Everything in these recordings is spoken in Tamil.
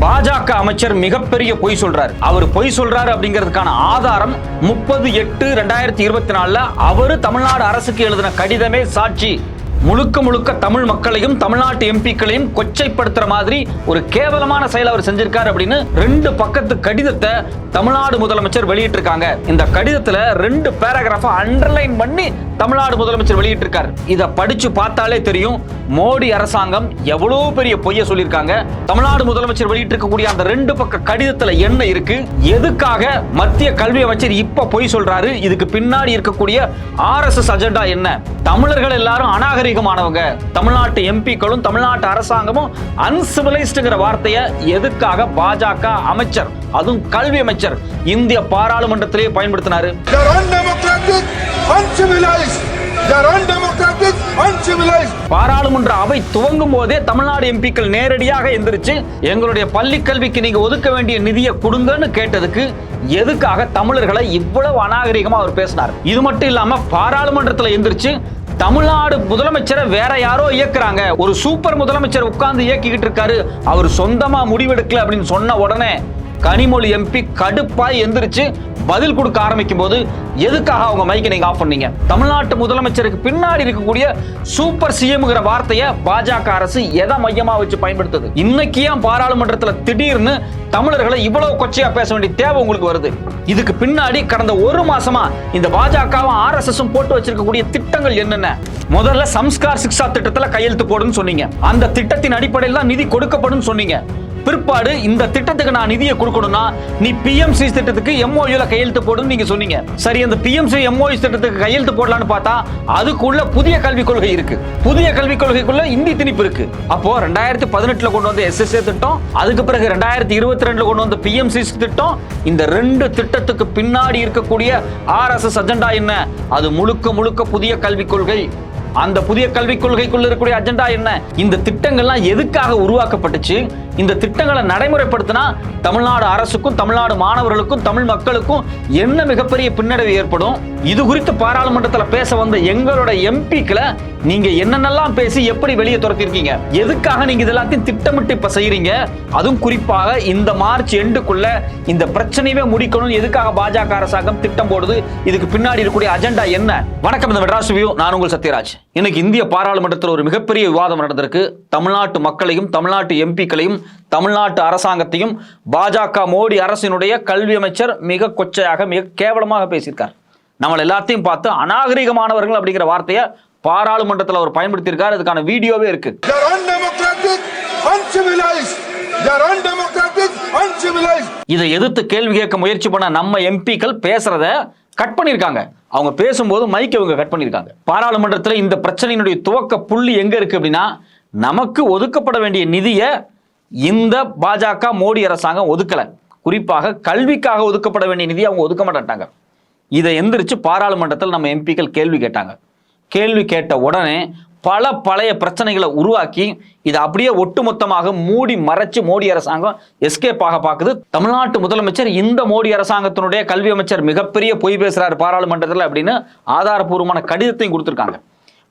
பாஜக அமைச்சர் மிகப்பெரிய பொய் சொல்றாரு. அவர் பொய் சொல்றாரு அப்படிங்கிறதுக்கான ஆதாரம் முப்பது எட்டு ரெண்டாயிரத்தி இருபத்தி நாலுல அவரு தமிழ்நாடு அரசுக்கு எழுதின கடிதமே சாட்சி. முழுக்க முழுக்க தமிழ் மக்களையும் தமிழ்நாட்டு எம்பிக்களையும் கொச்சைப்படுத்துற மாதிரி ஒரு கேவலமான செயல் அவர் செஞ்சிருக்காரு அப்படின்னு ரெண்டு பக்கத்து கடிதத்தை தமிழ்நாடு முதலமைச்சர் வெளியிட்டிருக்காங்க. இந்த கடிதத்துல ரெண்டு பேராகிராஃபை அண்டர்லைன் பண்ணி தமிழ்நாடு முதலமைச்சர் வெளியிட்டிருக்காரு. இத படிச்சு பார்த்தாலே தெரியும் மோடி அரசாங்கம் எவ்வளவு பெரிய பொய்ய சொல்லியிருக்காங்க. தமிழ்நாடு முதலமைச்சர் வெளியிட்டிருக்கக்கூடிய அந்த ரெண்டு பக்க கடிதத்துல என்ன இருக்கு? எதுக்காக மத்திய கல்வி அமைச்சர் இப்ப பொய் சொல்றாரு? இதுக்கு பின்னாடி இருக்கக்கூடிய ஆர்எஸ்எஸ் அஜெண்டா என்ன? தமிழர்கள் எல்லாரும் அநாகரி அநாகரிகமானவங்க தமிழ்நாட்டு எம்பிக்களும் தமிழ்நாட்டு அரசாங்கமும் அன்சிவிலைஸ்டுங்கிற வார்த்தையை எதுக்காக பாஜக அமைச்சர் அதுவும் கல்வி அமைச்சர் இந்திய பாராளுமன்றத்திலேயே பயன்படுத்தினாரு. பாராளுமன்ற அவை துவங்கும் போதே தமிழ்நாடு எம்பிக்கள் நேரடியாக எந்திரிச்சு எங்களுடைய பள்ளி கல்விக்கு நீங்க ஒதுக்க வேண்டிய நிதியை கொடுங்கன்னு கேட்டதுக்கு எதுக்காக தமிழர்களை இவ்வளவு அநாகரிகமா அவர் பேசினார். இது மட்டும் இல்லாம பாராளுமன்றத்துல எந்திரிச்சு தமிழ்நாடு முதலமைச்சரை வேற யாரோ இயக்குறாங்க. ஒரு சூப்பர் முதலமைச்சர் உட்கார்ந்து இயக்கிக்கிட்டு இருக்காரு. அவர் சொந்தமா முடிவெடுக்கல அப்படின்னு சொன்ன உடனே கனிமொழி எம்பி கடுப்பாய் எந்திரிச்சு பதில் கொடுக்க ஆரம்பிக்கும் போது எதுக்காக அவங்க மைக்கை நீங்க ஆஃப் பண்ணீங்க? தமிழ்நாட்டு முதலமைச்சருக்கு பின்னாடி இருக்கக்கூடிய சூப்பர் சிஎம்ங்கிற வார்த்தையை பாஜக அரசு எதை மையமா வச்சு பயன்படுத்துது? இன்னைக்கு ஏன் பாராளுமன்றத்துல திடீர்னு தமிழர்களை இவ்வளவு கொச்சையா பேச வேண்டிய தேவை உங்களுக்கு வருது? இதுக்கு பின்னாடி கடந்த ஒரு மாசமா இந்த பாஜகவும் ஆர்எஸ்எஸும் போட்டு வச்சிருக்கக்கூடிய திட்டங்கள் என்னென்ன? முதல்ல சம்ஸ்கார் சிக்ஷா திட்டத்துல கையெழுத்து போடுன்னு சொன்னீங்க. அந்த திட்டத்தின் அடிப்படையில் தான் நிதி கொடுக்கப்படும் சொன்னீங்க. பிற்பாடு இந்த திட்டத்துக்கு நான் நிதியை கொடுக்கணும்னா நீ பிஎம்சி திட்டத்துக்கு எம்ஓயூல கையெழுத்து போடுன்னு நீங்க சொன்னீங்க. சரி அந்த பிஎம்சி எம்ஓயு திட்டத்துக்கு கையெழுத்து போடலான்னு பார்த்தா அதுக்குள்ள புதிய கல்விக் கொள்கை இருக்கு. புதிய கல்விக் கொள்கைக்குள்ள இந்தி திணிப்பு இருக்கு. அப்போ ரெண்டாயிரத்தி பதினெட்டுல கொண்டு வந்த எஸ்எஸ்ஏ திட்டம் அதுக்கு பிறகு ரெண்டாயிரத்தி இருபத்தி ரெண்டுல கொண்டு வந்த பிஎம்சி திட்டம் இந்த ரெண்டு திட்டத்துக்கு பின்னாடி இருக்கக்கூடிய ஆர்எஸ்எஸ் அஜெண்டா என்ன? அது முழுக்க முழுக்க புதிய கல்விக் கொள்கை. அந்த புதிய கல்விக் கொள்கைக்குள்ள இருக்கக்கூடிய அஜெண்டா என்ன? இந்த திட்டங்கள்லாம் எதுக்காக உருவாக்கப்பட்டுச்சு? இந்த திட்டங்களை நடைமுறைப்படுத்தினா தமிழ்நாடு அரசுக்கும் தமிழ்நாடு மாணவர்களுக்கும் தமிழ் மக்களுக்கும் என்ன மிகப்பெரிய பின்னடைவு ஏற்படும்? இது குறித்து பாராளுமன்றத்தில் பேச வந்த எங்களோட எம்பிக்களை நீங்க என்னென்னலாம் பேசி எப்படி வெளியே துரத்திருக்கீங்க? எதுக்காக நீங்க இது எல்லாத்தையும் திட்டமிட்டு இப்ப செய்யறீங்க அதுவும் குறிப்பாக இந்த மார்ச் எண்டுக்குள்ள இந்த பிரச்சனையவே முடிக்கணும் எதுக்காக பாஜக அரசாங்கம் திட்டம் போடுது? இதுக்கு பின்னாடி இருக்கக்கூடிய அஜெண்டா என்ன? வணக்கம் இந்த மெட்ராஸ் வியூ. நான் உங்கள் சத்யராஜ். இன்னைக்கு இந்திய பாராளுமன்றத்தில் ஒரு மிகப்பெரிய விவாதம் நடந்திருக்கு. தமிழ்நாட்டு மக்களையும் தமிழ்நாட்டு எம்பிக்களையும் தமிழ்நாட்டு அரசாங்கத்தையும் பாஜக மோடி அரசினுடைய கல்வி அமைச்சர் மிக கொச்சையாக மிக கேவலமாக பேசியிருக்கார். நம்மளை எல்லாத்தையும் பார்த்து அநாகரிகமானவர்கள் அப்படிங்கிற வார்த்தையை பாராளுமன்றத்தில் அவர் பயன்படுத்தியிருக்கார் அதுக்கான வீடியோவே இருக்கு. இதை எதிர்த்து கேள்வி கேட்க முயற்சி பண்ண நம்ம எம்பிக்கள் பேசுறத கட் பண்ணியிருக்காங்க. அவங்க பேசும்போது மைக் இவங்க கட் பண்ணியிருக்காங்க. பாராளுமன்றத்தில் இந்த பிரச்சனையினுடைய துவக்க புள்ளி எங்க இருக்கு அப்படின்னா நமக்கு ஒதுக்கப்பட வேண்டிய நிதியை இந்த பாஜக மோடி அரசாங்கம் ஒதுக்கல. குறிப்பாக கல்விக்காக ஒதுக்கப்பட வேண்டிய நிதியை அவங்க ஒதுக்க மாட்டாங்க இதை எந்திரிச்சு பாராளுமன்றத்தில் நம்ம எம்பிக்கள் கேள்வி கேட்டாங்க. கேள்வி கேட்ட உடனே பல பழைய பிரச்சனைகளை உருவாக்கி இதை அப்படியே ஒட்டுமொத்தமாக மூடி மறைச்சு மோடி அரசாங்கம் எஸ்கேப் ஆக பார்க்குது தமிழ்நாட்டு முதலமைச்சர் இந்த மோடி அரசாங்கத்தினுடைய கல்வி அமைச்சர் மிகப்பெரிய பொய் பேசுகிறார் பாராளுமன்றத்தில் அப்படின்னு ஆதாரபூர்வமான கடிதத்தையும் கொடுத்துருக்காங்க.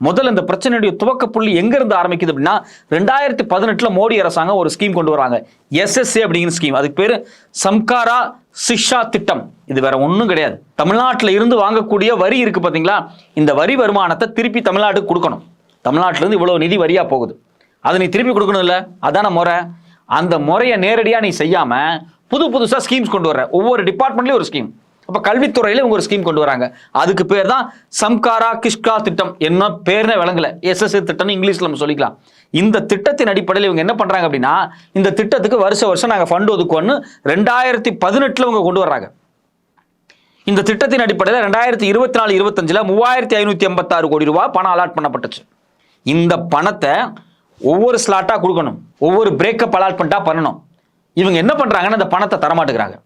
முதல்ல இந்த பிரச்சனையுடைய துவக்க புள்ளி எங்க இருந்து ஆரம்பிக்குது அப்படின்னா ரெண்டாயிரத்தி பதினெட்டுல மோடி அரசாங்கம் ஒரு ஸ்கீம் கொண்டு வராங்க எஸ்எஸ்ஏ அப்படிங்கிற ஸ்கீம் அதுக்கு பேரு சம்காரா சிக்ஷா திட்டம். இது வேற ஒன்றும் கிடையாது. தமிழ்நாட்டில் இருந்து வாங்கக்கூடிய வரி இருக்கு பார்த்தீங்களா இந்த வரி வருமானத்தை திருப்பி தமிழ்நாட்டுக்கு கொடுக்கணும். தமிழ்நாட்டுல இருந்து இவ்வளவு நிதி வரியா போகுது. அதை நீ திருப்பி கொடுக்கணும் இல்ல? அதான முறை. அந்த முறையை நேரடியா நீ செய்யாம புது புதுசா ஸ்கீம்ஸ் கொண்டு வர ஒவ்வொரு டிபார்ட்மெண்ட்லயும் ஒரு ஸ்கீம் அப்போ கல்வித்துறையில இவங்க ஒரு ஸ்கீம் கொண்டு வராங்க. அதுக்கு பேர் தான் சம்காரா கிஷ்கா திட்டம். என்ன பேர்னே விளங்கல. எஸ்எஸ்ஏ திட்டம்னு இங்கிலீஷ்ல நம்ம சொல்லிக்கலாம். இந்த திட்டத்தின் அடிப்படையில் இவங்க என்ன பண்றாங்க அப்படின்னா இந்த திட்டத்துக்கு வருஷ வருஷம் நாங்க ஃபண்ட் ஒதுக்குவோன்னு ரெண்டாயிரத்தி பதினெட்டுல இவங்க கொண்டு வர்றாங்க. இந்த திட்டத்தின் அடிப்படையில் ரெண்டாயிரத்தி இருபத்தி நாலு இருபத்தஞ்சில் மூவாயிரத்தி ஐநூற்றி எண்பத்தாறு கோடி ரூபாய் பணம் அலாட் பண்ணப்பட்டுச்சு. இந்த பணத்தை ஒவ்வொரு ஸ்லாட்டாக கொடுக்கணும். ஒவ்வொரு பிரேக்கப் அலாட்மெண்ட்டாக பண்ணணும். இவங்க என்ன பண்ணுறாங்கன்னு அந்த பணத்தை தரமாட்டுக்கிறாங்க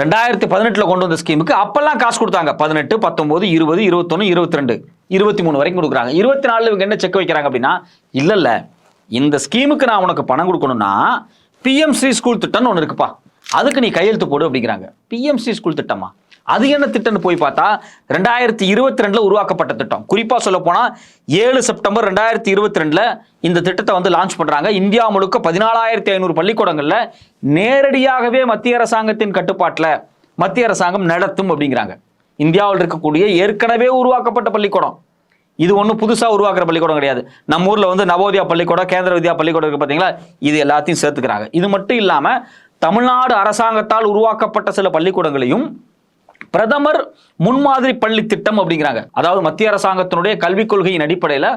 ரெண்டாயிரத்தி பதினெட்டில் கொண்டு வந்த ஸ்கீமுக்கு அப்பெல்லாம் காசு கொடுத்தாங்க. பதினெட்டு பத்தொம்போது இருபது இருபத்தொன்று இருபத்தி ரெண்டு இருபத்தி மூணு வரைக்கும் கொடுக்குறாங்க. இருபத்தி நாலில் இவங்க என்ன செக் வைக்கிறாங்க அப்படின்னா இல்லை இல்லை இந்த ஸ்கீமுக்கு நான் உனக்கு பணம் கொடுக்கணும்னா பிஎம்சி ஸ்கூல் திட்டம்னு ஒன்று இருக்குப்பா. அதுக்கு நீ கையெழுத்து போடு அப்படிங்கிறாங்க. பிஎம்சி ஸ்கூல் திட்டமா? அது என்ன திட்டம்னு போய் பார்த்தா ரெண்டாயிரத்தி இருபத்தி ரெண்டுல உருவாக்கப்பட்ட திட்டம். குறிப்பா சொல்ல போனா ஏழு செப்டம்பர் ரெண்டாயிரத்தி இருபத்தி ரெண்டுல இந்த திட்டத்தை வந்து லான்ச் பண்றாங்க. இந்தியா முழுக்க பதினாலாயிரத்தி ஐநூறு பள்ளிக்கூடங்கள்ல நேரடியாகவே மத்திய அரசாங்கத்தின் கட்டுப்பாட்டில் மத்திய அரசாங்கம் நடத்தும் அப்படிங்கிறாங்க. இந்தியாவில் இருக்கக்கூடிய ஏற்கனவே உருவாக்கப்பட்ட பள்ளிக்கூடம். இது ஒன்றும் புதுசாக உருவாக்குற பள்ளிக்கூடம் கிடையாது. நம்ம ஊரில் வந்து நவோதயா பள்ளிக்கூடம் கேந்திர வித்யா பள்ளிக்கூடம் இருக்குது பார்த்தீங்களா இது எல்லாத்தையும் சேர்த்துக்கிறாங்க. இது மட்டும் இல்லாமல் தமிழ்நாடு அரசாங்கத்தால் உருவாக்கப்பட்ட சில பள்ளிக்கூடங்களையும் பிரதமர் முன்மாதிரி பள்ளி திட்டம் அப்படிங்கிறாங்க. அதாவது மத்திய அரசாங்கத்தினுடைய கல்விக் கொள்கையின் அடிப்படையில்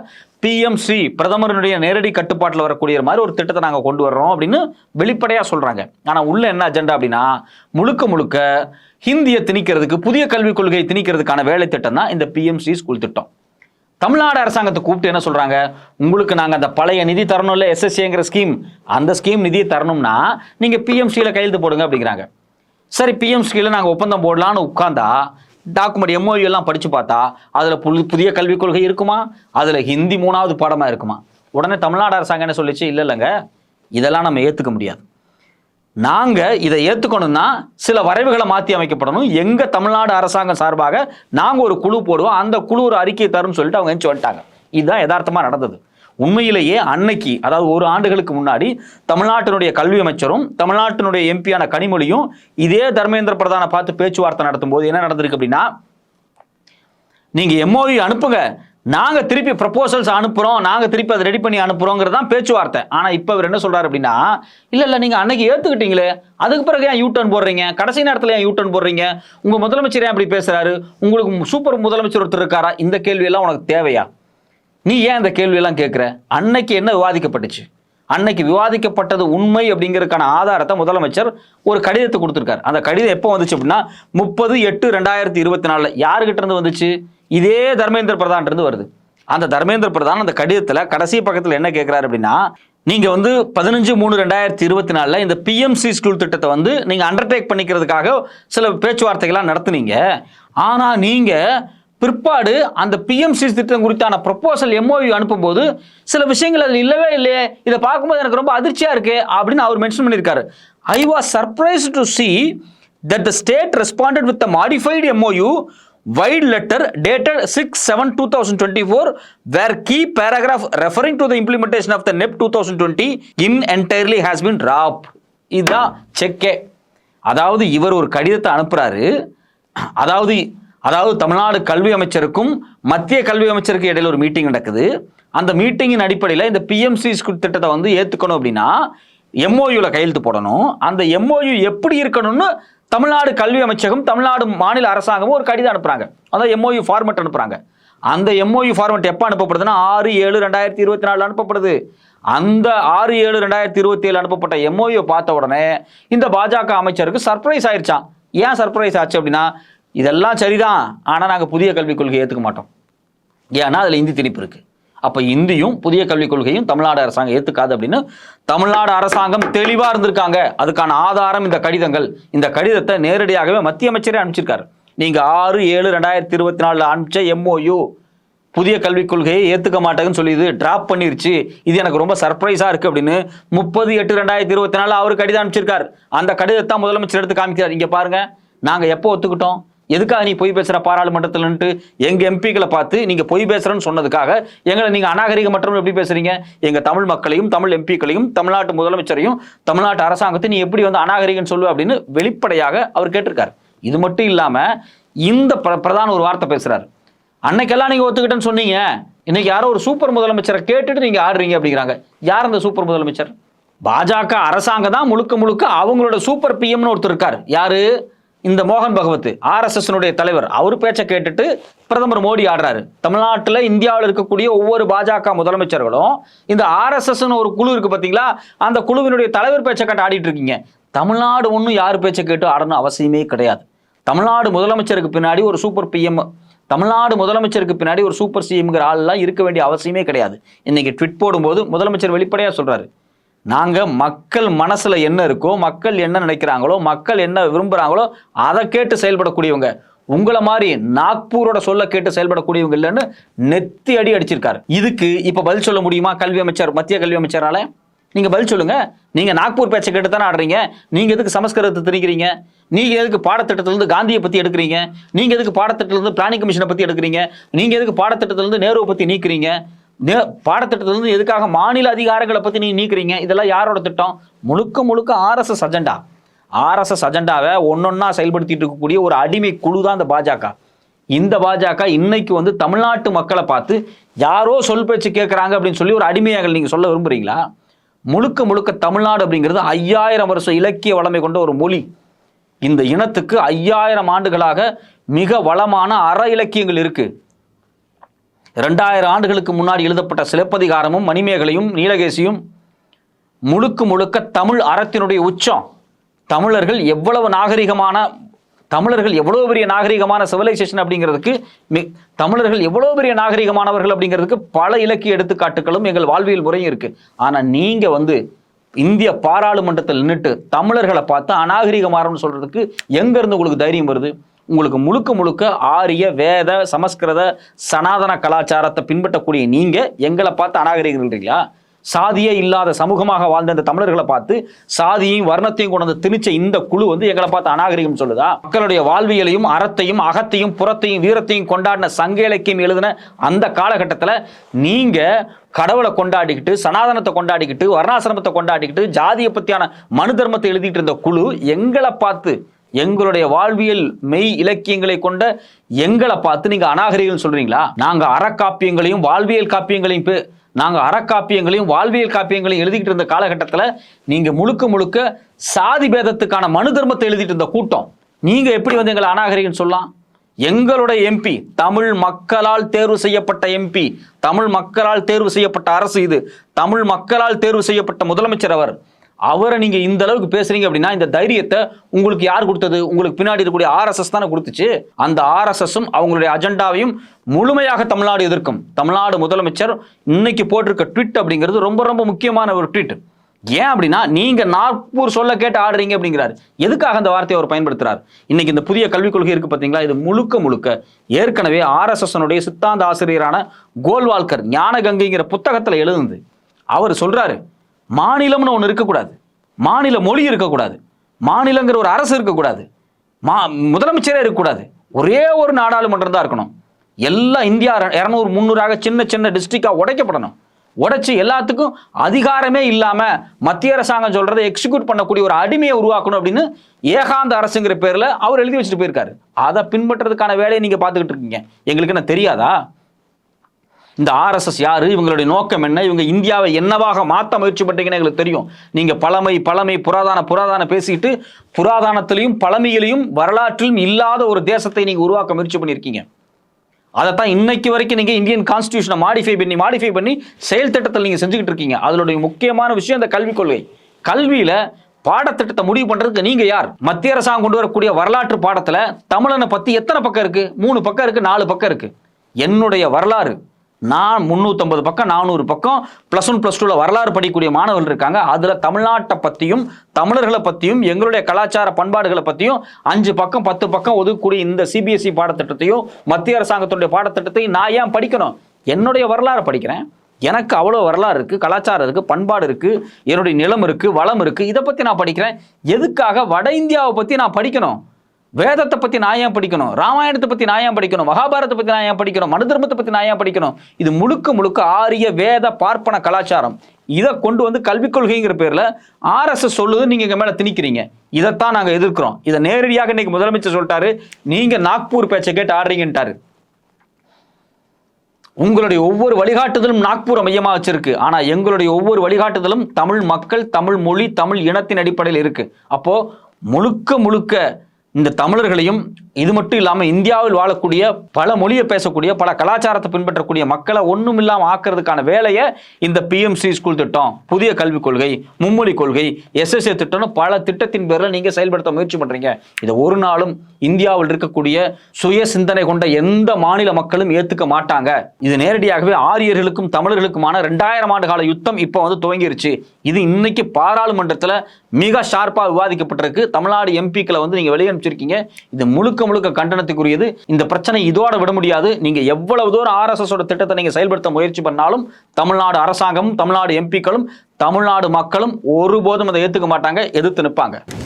பிஎம்சி பிரதமருடைய நேரடி கட்டுப்பாட்டில் வரக்கூடிய மாதிரி ஒரு திட்டத்தை நாங்கள் கொண்டு வர்றோம் அப்படின்னு வெளிப்படையாக சொல்கிறாங்க ஆனால் உள்ள என்ன அஜெண்டா அப்படின்னா முழுக்க முழுக்க ஹிந்தியை திணிக்கிறதுக்கு புதிய கல்விக் கொள்கையை திணிக்கிறதுக்கான வேலை திட்டம் தான் இந்த பிஎம்சி ஸ்கூல் திட்டம். தமிழ்நாடு அரசாங்கத்தை கூப்பிட்டு என்ன சொல்கிறாங்க உங்களுக்கு நாங்கள் அந்த பழைய நிதி தரணும்ல எஸ்எஸ்சிங்கிற ஸ்கீம் அந்த ஸ்கீம் நிதியை தரணும்னா நீங்கள் பிஎம்சியில் கையெழுத்து போடுங்க அப்படிங்கிறாங்க. சரி பிஎம்சியில் நாங்கள் ஒப்பந்தம் போடலான்னு உட்காந்தா டாக்குமெண்ட் எம்ஓயு எல்லாம் படித்து பார்த்தா அதில் புது புதிய கல்விக் கொள்கை இருக்குமா? அதில் ஹிந்தி மூணாவது பாடமாக இருக்குமா? உடனே தமிழ்நாடு அரசாங்கம் என்ன சொல்லிச்சு? இல்லை இல்லைங்க. இதெல்லாம் நம்ம ஏற்றுக்க முடியாது. நாங்கள் இதை ஏற்றுக்கணும்னா சில வரைவுகளை மாற்றி அமைக்கப்படணும். எங்கள் தமிழ்நாடு அரசாங்கம் சார்பாக நாங்கள் ஒரு குழு போடுவோம். அந்த குழு ஒரு அறிக்கை தரும்னு சொல்லிட்டு அவங்க எஞ்சி வந்துட்டாங்க இதுதான் யதார்த்தமாக நடந்தது. உண்மையிலேயே அன்னைக்கு அதாவது ஒரு ஆண்டுகளுக்கு முன்னாடி தமிழ்நாட்டினுடைய கல்வி அமைச்சரும் தமிழ்நாட்டினுடைய எம்பியான கனிமொழியும் இதே தர்மேந்திர பிரதானை பார்த்து பேச்சுவார்த்தை நடத்தும் போது என்ன நடந்திருக்கு அப்படின்னா நீங்க எம்ஓவி அனுப்புங்க. நாங்க திருப்பி ப்ரப்போசல்ஸ் அனுப்புறோம். நாங்க திருப்பி அதை ரெடி பண்ணி அனுப்புறோங்கிறது தான் பேச்சுவார்த்தை. ஆனா இப்ப அவர் என்ன சொல்றாரு அப்படின்னா இல்ல இல்ல நீங்க அன்னைக்கு ஏத்துக்கிட்டீங்களே. அதுக்கு பிறகு ஏன் யூ டர்ன் போடுறீங்க? கடைசி நேரத்தில் ஏன் யூ டர்ன் போடுறீங்க? உங்க முதலமைச்சர் ஏன் அப்படி பேசுறாரு? உங்களுக்கு சூப்பர் முதலமைச்சர் ஒருத்தர் இருக்காரா? இந்த கேள்வியெல்லாம் உனக்கு தேவையா? நீ ஏன் அந்த கேள்வியெல்லாம் கேட்குற? அன்னைக்கு என்ன விவாதிக்கப்பட்டுச்சு? அன்னைக்கு விவாதிக்கப்பட்டது உண்மை அப்படிங்கிறதுக்கான ஆதாரத்தை முதலமைச்சர் ஒரு கடிதத்தை கொடுத்துருக்காரு. அந்த கடிதம் எப்போ வந்துச்சு அப்படின்னா முப்பது எட்டு ரெண்டாயிரத்தி இருபத்தி நாலில். யாருக்கிட்ட இருந்து வந்துச்சு? இதே தர்மேந்திர பிரதான் இருந்து வருது. அந்த தர்மேந்திர பிரதான் அந்த கடிதத்தில் கடைசி பக்கத்தில் என்ன கேட்குறாரு அப்படின்னா நீங்க வந்து பதினஞ்சு மூணு ரெண்டாயிரத்தி இருபத்தி நாலில் இந்த பிஎம்சி ஸ்கூல் திட்டத்தை வந்து நீங்க அண்டர்டேக் பண்ணிக்கிறதுக்காக சில பேச்சுவார்த்தைகள்லாம் நடத்துனீங்க. ஆனா நீங்க பிற்பாடு அந்த பிஎம்சி திட்டம் குறித்தான ப்ரொப்போசல் எம்ஓவி அனுப்பும்போது சில விஷயங்கள் அதில் இல்லவே இல்லையே இதை பார்க்கும்போது எனக்கு ரொம்ப அதிர்ச்சியாக இருக்கு அப்படின்னு அவர் மென்ஷன் பண்ணியிருக்காரு. I was surprise to see that the state responded with modified MOU vide letter dated six seven two thousand twenty four where key paragraph referring to the implementation of the NEP two thousand twenty in entirely has been drop இதுதான் செக்கே. அதாவது இவர் ஒரு கடிதத்தை அனுப்புகிறாரு அதாவது அதாவது தமிழ்நாடு கல்வி அமைச்சருக்கும் மத்திய கல்வி அமைச்சருக்கு இடையில ஒரு மீட்டிங் நடக்குது. அந்த மீட்டிங்கின் அடிப்படையில் இந்த பிஎம்சி திட்டத்தை வந்து ஏற்றுக்கணும் அப்படின்னா எம்ஓயூவில் கையெழுத்து போடணும். அந்த எம்ஓயு எப்படி இருக்கணும்னு தமிழ்நாடு கல்வி அமைச்சகம் தமிழ்நாடு மாநில அரசாங்கமும் ஒரு கடிதம் அனுப்புறாங்க. அதான் எம்ஓயு ஃபார்மெட் அனுப்புறாங்க. அந்த எம்ஓயு ஃபார்மெட் எப்போ அனுப்பப்படுதுன்னா ஆறு ஏழு ரெண்டாயிரத்தி இருபத்தி நாலு அனுப்பப்படுது. அந்த ஆறு ஏழு ரெண்டாயிரத்தி இருபத்தி ஏழு அனுப்பப்பட்ட எம்ஓயு பார்த்த உடனே இந்த பாஜக அமைச்சருக்கு சர்ப்ரைஸ் ஆயிடுச்சான் ஏன் சர்ப்ரைஸ் ஆச்சு அப்படின்னா இதெல்லாம் சரிதான். ஆனால் நாங்கள் புதிய கல்விக் கொள்கையை ஏற்றுக்க மாட்டோம். ஏன்னா அதில் இந்தி திணிப்பு இருக்கு. அப்போ இந்தியும் புதிய கல்விக் கொள்கையும் தமிழ்நாடு அரசாங்கம் ஏற்றுக்காது அப்படின்னு தமிழ்நாடு அரசாங்கம் தெளிவாக இருந்திருக்காங்க. அதுக்கான ஆதாரம் இந்த கடிதங்கள். இந்த கடிதத்தை நேரடியாகவே மத்திய அமைச்சரே அனுப்பிச்சிருக்காரு. நீங்கள் ஆறு ஏழு ரெண்டாயிரத்தி இருபத்தி நாலில் அனுப்பிச்ச எம்ஓயு புதிய கல்விக் கொள்கையை ஏற்றுக்க மாட்டேங்குன்னு சொல்லி இது ட்ராப் பண்ணிருச்சு. இது எனக்கு ரொம்ப சர்ப்ரைஸாக இருக்குது அப்படின்னு முப்பது எட்டு ரெண்டாயிரத்தி இருபத்தி நாலு அவர் கடிதம் அனுப்பிச்சிருக்கார். அந்த கடிதத்தை முதலமைச்சர் எடுத்து காமிக்கிறார். இங்கே பாருங்கள் நாங்கள் எப்போ ஒத்துக்கிட்டோம்? எதுக்காக நீ பொய் பேசுற? பாராளுமன்றத்தில்ன்ட்டு எங்க எம்பிக்களை பார்த்து நீங்க பொய் பேசுறேன்னு சொன்னதுக்காக எங்களை நீங்க மற்றும் எப்படி பேசுறீங்க? எங்க தமிழ் மக்களையும் தமிழ் எம்பிக்களையும் தமிழ்நாட்டு முதலமைச்சரையும் தமிழ்நாட்டு அரசாங்கத்தை நீ எப்படி வந்து அநாகரிகன்னு சொல்லுவ அப்படின்னு வெளிப்படையாக அவர் கேட்டிருக்காரு. இது மட்டும் இல்லாம இந்த பிர- பிரதான ஒரு வார்த்தை பேசுறாரு. அன்னைக்கெல்லாம் நீங்க ஒத்துக்கிட்டேன்னு சொன்னீங்க. இன்னைக்கு யாரோ ஒரு சூப்பர் முதலமைச்சரை கேட்டுட்டு நீங்க ஆடுறீங்க அப்படிங்கிறாங்க. யார் அந்த சூப்பர் முதலமைச்சர்? பாஜக அரசாங்கம் தான் முழுக்க முழுக்க அவங்களோட சூப்பர் பிஎம்னு ஒருத்தர் இருக்கார். யாரு? இந்த மோகன் பகவத் ஆர்எஸ்எஸ்னுடைய தலைவர் அவர் பேச்சை கேட்டுட்டு பிரதமர் மோடி ஆடுறாரு. தமிழ்நாட்டில் இந்தியாவில் இருக்கக்கூடிய ஒவ்வொரு பாஜக முதலமைச்சர்களும் இந்த ஆர்எஸ்எஸ்னு ஒரு குழு இருக்கு பார்த்தீங்களா அந்த குழுவினுடைய தலைவர் பேச்சை கேட்டு ஆடிட்டு இருக்கீங்க. தமிழ்நாடு ஒன்றும் யார் பேச்சை கேட்டு ஆடணும் அவசியமே கிடையாது. தமிழ்நாடு முதலமைச்சருக்கு பின்னாடி ஒரு சூப்பர் பிஎம் தமிழ்நாடு முதலமைச்சருக்கு பின்னாடி ஒரு சூப்பர் சிஎம்ங்கிற ஆள்லாம் இருக்க வேண்டிய அவசியமே கிடையாது. இன்னைக்கு ட்விட் போடும்போது முதலமைச்சர் வெளிப்படையாக சொல்கிறாரு நாங்கள் மக்கள் மனசில் என்ன இருக்கோ மக்கள் என்ன நினைக்கிறாங்களோ மக்கள் என்ன விரும்புகிறாங்களோ அதை கேட்டு செயல்படக்கூடியவங்க. உங்களை மாதிரி நாக்பூரோட சொல்ல கேட்டு செயல்படக்கூடியவங்க இல்லைன்னு நெத்தி அடி அடிச்சிருக்காரு. இதுக்கு இப்போ பதில் சொல்ல முடியுமா? கல்வி அமைச்சர் மத்திய கல்வி அமைச்சரால? நீங்கள் பதில் சொல்லுங்கள் நீங்கள் நாக்பூர் பேச்சை கேட்டு தானே ஆடுறீங்க? நீங்கள் எதுக்கு சமஸ்கிருதத்தை திணிக்கிறீங்க? நீங்கள் எதுக்கு பாடத்திட்டத்திலிருந்து காந்தியை பற்றி எடுக்கிறீங்க? நீங்கள் எதுக்கு பாடத்திட்டத்திலிருந்து பிளானிங் கமிஷனை பற்றி எடுக்கிறீங்க? நீங்கள் எதுக்கு பாடத்திட்டத்திலிருந்து நேருவை பற்றி நீக்கிறீங்க? பாடத்திட்டத்திலிருந்து எதுக்காக மாநில அதிகாரங்களை பற்றி நீங்கள் நீக்கிறீங்க? இதெல்லாம் யாரோட திட்டம்? முழுக்க முழுக்க ஆர்எஸ்எஸ் அஜெண்டா. ஆர்எஸ்எஸ் அஜெண்டாவை ஒன்னொன்னா செயல்படுத்திட்டு இருக்கக்கூடிய ஒரு அடிமை குழு தான் இந்த பாஜக. இந்த பாஜக இன்னைக்கு வந்து தமிழ்நாட்டு மக்களை பார்த்து யாரோ சொல் பேச்சு கேட்குறாங்க அப்படின்னு சொல்லி ஒரு அடிமையாக நீங்கள் சொல்ல விரும்புறீங்களா? முழுக்க முழுக்க தமிழ்நாடு அப்படிங்கிறது ஐயாயிரம் வருஷம் இலக்கிய வளமை கொண்ட ஒரு மொழி. இந்த இனத்துக்கு ஐயாயிரம் ஆண்டுகளாக மிக வளமான அற இலக்கியங்கள் இருக்குது ரெண்டாயிரம் ஆண்டுகளுக்கு முன்னாடி எழுதப்பட்ட சிலப்பதிகாரமும் மணிமேகலையும் நீலகேசியும் முழுக்க முழுக்க தமிழ் அறத்தினுடைய உச்சம். தமிழர்கள் எவ்வளவு நாகரிகமான தமிழர்கள் எவ்வளோ பெரிய நாகரிகமான சிவிலைசேஷன் அப்படிங்கிறதுக்கு மி- தமிழர்கள் எவ்வளோ பெரிய நாகரிகமானவர்கள் அப்படிங்கிறதுக்கு பல இலக்கிய எடுத்துக்காட்டுகளும் எங்கள் வாழ்வியல் முறையும் இருக்குது ஆனால் நீங்கள் வந்து இந்திய பாராளுமன்றத்தில் நின்றுட்டு தமிழர்களை பார்த்து அநாகரிகமானவன்னு சொல்கிறதுக்கு எங்கேருந்து உங்களுக்கு தைரியம் வருது? உங்களுக்கு முழுக்க முழுக்க ஆரிய வேத சமஸ்கிருத சனாதன கலாச்சாரத்தை பின்பற்றக்கூடிய நீங்க எங்களை பார்த்து அநாகரிகர்களா சாதியே இல்லாத சமூகமாக வாழ்ந்த இந்த தமிழர்களை பார்த்து சாதியையும் வர்ணத்தையும் கொண்டு வந்து திணிச்ச இந்த குழு வந்து எங்களை பார்த்து அநாகரிகம் சொல்லுதா? மக்களுடைய வாழ்வியலையும் அறத்தையும் அகத்தையும் புறத்தையும் வீரத்தையும் கொண்டாடின சங்க இலக்கியம் எழுதின அந்த காலகட்டத்தில் நீங்க கடவுளை கொண்டாடிக்கிட்டு சனாதனத்தை கொண்டாடிக்கிட்டு வர்ணாசிரமத்தை கொண்டாடிக்கிட்டு ஜாதியை பற்றியான மனு தர்மத்தை எழுதிட்டு இருந்த குழு எங்களை பார்த்து எங்களுடைய வாழ்வியல் மெய் இலக்கியங்களை கொண்ட எங்களை பார்த்து நீங்க அநாகரிகம் சொல்றீங்களா? நாங்க அறக்காப்பியங்களையும் வாழ்வியல் காப்பியங்களையும் பே- நாங்க அறக்காப்பியங்களையும் வாழ்வியல் காப்பியங்களையும் எழுதிக்கிட்டு இருந்த காலகட்டத்தில் நீங்க முழுக்க முழுக்க சாதி பேதத்துக்கான மனு தர்மத்தை எழுதிட்டு இருந்த கூட்டம். நீங்க எப்படி வந்து எங்களை அநாகரிகம் சொல்லலாம்? எங்களுடைய எம்பி தமிழ் மக்களால் தேர்வு செய்யப்பட்ட எம்பி தமிழ் மக்களால் தேர்வு செய்யப்பட்ட அரசு இது. தமிழ் மக்களால் தேர்வு செய்யப்பட்ட முதலமைச்சர் அவர். அவரை நீங்க இந்த அளவுக்கு பேசுறீங்க அப்படின்னா இந்த தைரியத்தை உங்களுக்கு யார் கொடுத்தது? உங்களுக்கு பின்னாடி இருக்கக்கூடிய ஆர்எஸ்எஸ் தானே கொடுத்துச்சு. அந்த ஆர்எஸ்எஸும் அவங்களுடைய அஜெண்டாவையும் முழுமையாக தமிழ்நாடு எதிர்க்கும். தமிழ்நாடு முதலமைச்சர் இன்னைக்கு போட்டிருக்க ட்விட் அப்படிங்கிறது ரொம்ப ரொம்ப முக்கியமான ஒரு ட்விட். ஏன் அப்படின்னா நீங்க நாக்பூர் சொல்ல கேட்டு ஆடுறீங்க அப்படிங்கிறாரு. எதுக்காக அந்த வார்த்தையை அவர் பயன்படுத்துறார்? இன்னைக்கு இந்த புதிய கல்விக் கொள்கை இருக்கு பாத்தீங்களா? இது முழுக்க முழுக்க ஏற்கனவே ஆர்எஸ்எஸ்னுடைய சித்தாந்த ஆசிரியரான கோல்வால்கர் ஞானகங்கைங்கிற புத்தகத்துல எழுதுந்து அவர் சொல்றாரு மாநிலம்னு ஒன்று இருக்கக்கூடாது. மாநில மொழி இருக்கக்கூடாது. மாநிலங்கிற ஒரு அரசு இருக்கக்கூடாது. மா முதலமைச்சரே இருக்கக்கூடாது. ஒரே ஒரு நாடாளுமன்றம் தான் இருக்கணும். எல்லாம் இந்தியா இரநூறு முந்நூறாக சின்ன சின்ன டிஸ்ட்ரிக்டாக உடைக்கப்படணும். உடைச்சி எல்லாத்துக்கும் அதிகாரமே இல்லாமல் மத்திய அரசாங்கம் சொல்கிறத எக்ஸிக்யூட் பண்ணக்கூடிய ஒரு அடிமையை உருவாக்கணும் அப்படின்னு ஏகாந்த அரசுங்கிற பேரில் அவர் எழுதி வச்சுட்டு போயிருக்காரு. அதை பின்பற்றதுக்கான வேலையை நீங்கள் பார்த்துக்கிட்டு இருக்கீங்க. எங்களுக்கு என்ன தெரியாதா? இந்த ஆர்எஸ்எஸ் யாரு? இவங்களுடைய நோக்கம் என்ன? இவங்க இந்தியாவை என்னவாக மாற்ற முயற்சி பண்றீங்கன்னு எங்களுக்கு தெரியும். நீங்க பழமை பழமை புராதான புராதான பேசிட்டு புராதானத்திலையும் பழமையிலையும் வரலாற்றிலும் இல்லாத ஒரு தேசத்தை நீங்க உருவாக்க முயற்சி பண்ணியிருக்கீங்க. அதைத்தான் இன்னைக்கு வரைக்கும் நீங்க இந்தியன் கான்ஸ்டியூஷனை மாடிஃபை பண்ணி மாடிஃபை பண்ணி செயல் திட்டத்தில் நீங்க செஞ்சுக்கிட்டு இருக்கீங்க. அதனுடைய முக்கியமான விஷயம் இந்த கல்விக் கொள்கை. கல்வியில பாடத்திட்டத்தை முடிவு பண்றதுக்கு நீங்க யார்? மத்திய அரசாங்கம் கொண்டு வரக்கூடிய வரலாற்று பாடத்துல தமிழனை பத்தி எத்தனை பக்கம் இருக்கு? மூணு பக்கம் இருக்கு நாலு பக்கம் இருக்கு. என்னுடைய வரலாறு. நான் முந்நூற்றம்பது பக்கம் நானூறு பக்கம் ப்ளஸ் ஒன் ப்ளஸ் டூவில் வரலாறு படிக்கக்கூடிய மாணவர்கள் இருக்காங்க. அதில் தமிழ்நாட்டை பற்றியும் தமிழர்களை பற்றியும் எங்களுடைய கலாச்சார பண்பாடுகளை பற்றியும் அஞ்சு பக்கம் பத்து பக்கம் ஒதுக்கக்கூடிய இந்த சிபிஎஸ்இ பாடத்திட்டத்தையும் மத்திய அரசாங்கத்துடைய பாடத்திட்டத்தையும் நான் ஏன் படிக்கணும்? என்னுடைய வரலாறை படிக்கிறேன். எனக்கு அவ்வளோ வரலாறு இருக்குது கலாச்சாரம் இருக்குது பண்பாடு இருக்குது என்னுடைய நிலம் இருக்குது வளம் இருக்குது இதை பற்றி நான் படிக்கிறேன். எதுக்காக வட இந்தியாவை பற்றி நான் படிக்கணும்? வேதத்தை பத்தி நான் ஏன் படிக்கணும்? ராமாயணத்தை பத்தி நான் ஏன் படிக்கணும்? மகாபாரதத்தை பத்தி நான் ஏன் படிக்கணும்? மனு தர்மத்தை பத்தி நான் ஏன் படிக்கணும்? இது முழுக்க முழுக்க ஆரிய வேத பார்ப்பன கலாச்சாரம். இதை கொண்டு வந்து கல்விக் கொள்கைங்கிற பேர்ல ஆர்எஸ்எஸ் சொல்லுது நீங்க எங்கள் மேல திணிக்கிறீங்க. இதைத்தான் நாங்க எதிர்க்கிறோம். இதை நேரடியாக இன்னைக்கு முதலமைச்சர் சொல்லிட்டாரு. நீங்க நாக்பூர் பேச்சை கேட்டு ஆடுறீங்கன்ட்டாரு. உங்களுடைய ஒவ்வொரு வழிகாட்டுதலும் நாக்பூரை மையமாக வச்சிருக்கு. ஆனால் எங்களுடைய ஒவ்வொரு வழிகாட்டுதலும் தமிழ் மக்கள் தமிழ் மொழி தமிழ் இனத்தின் அடிப்படையில் இருக்கு. அப்போ முழுக்க முழுக்க இந்த தமிழர்களையும் இது மட்டும் இல்லாமல் இந்தியாவில் வாழக்கூடிய பல மொழியை பேசக்கூடிய பல கலாச்சாரத்தை பின்பற்றக்கூடிய மக்களை ஒன்றும் இல்லாமல் ஆக்கிறதுக்கான வேலையை இந்த பிஎம்சி ஸ்கூல் திட்டம் புதிய கல்விக் கொள்கை மும்மொழி கொள்கை எஸ்எஸ்ஏ திட்டம்னு பல திட்டத்தின் பேரில் நீங்கள் செயல்படுத்த முயற்சி பண்ணுறீங்க இதை ஒரு நாளும் இந்தியாவில் இருக்கக்கூடிய சுய சிந்தனை கொண்ட எந்த மாநில மக்களும் ஏற்றுக்க மாட்டாங்க. இது நேரடியாகவே ஆரியர்களுக்கும் தமிழர்களுக்குமான ரெண்டாயிரம் ஆண்டு கால யுத்தம் இப்போ வந்து துவங்கிருச்சு. இது இன்னைக்கு பாராளுமன்றத்தில் மிக ஷார்ப்பாக விவாதிக்கப்பட்டிருக்கு. தமிழ்நாடு எம்பிக்களை வந்து நீங்கள் வெளியே தெரிவிச்சிருக்கீங்க இது முழுக்க முழுக்க கண்டனத்துக்குரியது. இந்த பிரச்சனை இதோட விட முடியாது. நீங்க எவ்வளவு தூரம் ஆர்எஸ்எஸ் ஓட திட்டத்தை நீங்க செயல்படுத்த முயற்சி பண்ணாலும் தமிழ்நாடு அரசாங்கமும் தமிழ்நாடு எம்பிக்களும் தமிழ்நாடு மக்களும் ஒருபோதும் அதை ஏத்துக்க மாட்டாங்க எதிர்த்து நிற்பாங்க